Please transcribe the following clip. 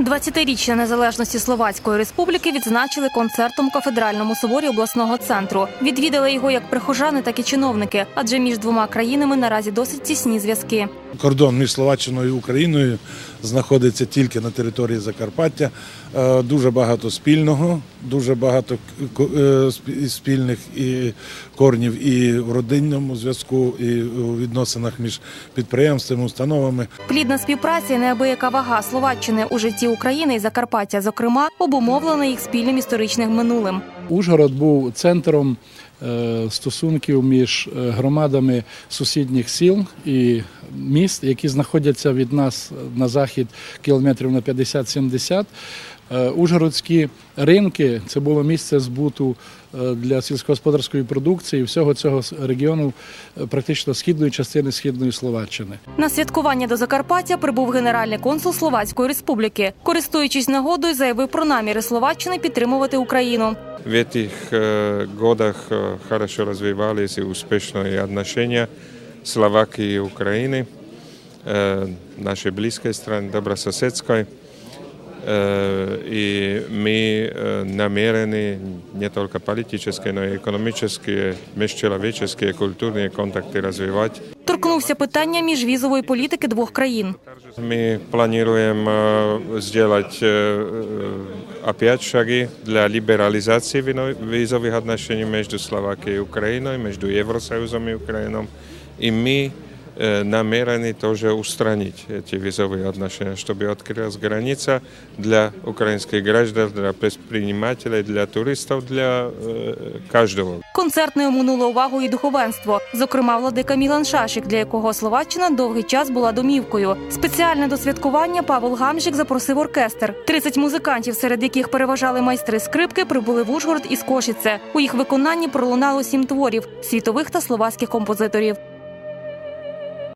20-річчя незалежності Словацької республіки відзначили концертом у кафедральному соборі обласного центру. Відвідали його як прихожани, так і чиновники, адже між двома країнами наразі досить тісні зв'язки. Кордон між Словаччиною і Україною знаходиться тільки на території Закарпаття. Е, Дуже багато спільного, дуже багато к- е, спільних і корнів і в родинному зв'язку, і у відносинах між підприємствами, установами. Плідна співпраця і неабияка вага Словаччини у житті України і Закарпаття, зокрема, обумовлена їх спільним історичним минулим. Ужгород був центром е, стосунків між громадами сусідніх сіл і міст, які знаходяться від нас на захід кілометрів на 50-70. Е, Ужгородські ринки це було місце збуту е, для сільськогосподарської продукції всього цього с- регіону, е, практично східної частини східної Словаччини. На святкування до Закарпаття прибув генеральний консул Словацької республіки. Користуючись нагодою, заявив про наміри Словаччини підтримувати Україну. В этих э, годах э, хорошо развивались и успешные отношения Словакии и Украины, э, нашей близкой страны, добрососедской. Э, и мы э, намерены не только политические, но и экономические, межчеловеческие, культурные контакты развивать. Торкнувся питання міжвізової політики двох країн. Мы планируем э, сделать э, э, опять шаги для либерализации вино- визовых отношений между Словакией и Украиной, между Евросоюзом и Украиной. И мы э, намерены тоже устранить эти визовые отношения, чтобы открылась граница для украинских граждан, для предпринимателей, для туристов, для э, каждого. Концерт не оминуло увагу і духовенство, зокрема владика Мілан Шашик, для якого Словаччина довгий час була домівкою. Спеціально до святкування Павел Гамжик запросив оркестр. 30 музикантів, серед яких переважали майстри скрипки, прибули в Ужгород із Кошице. У їх виконанні пролунало сім творів світових та словацьких композиторів.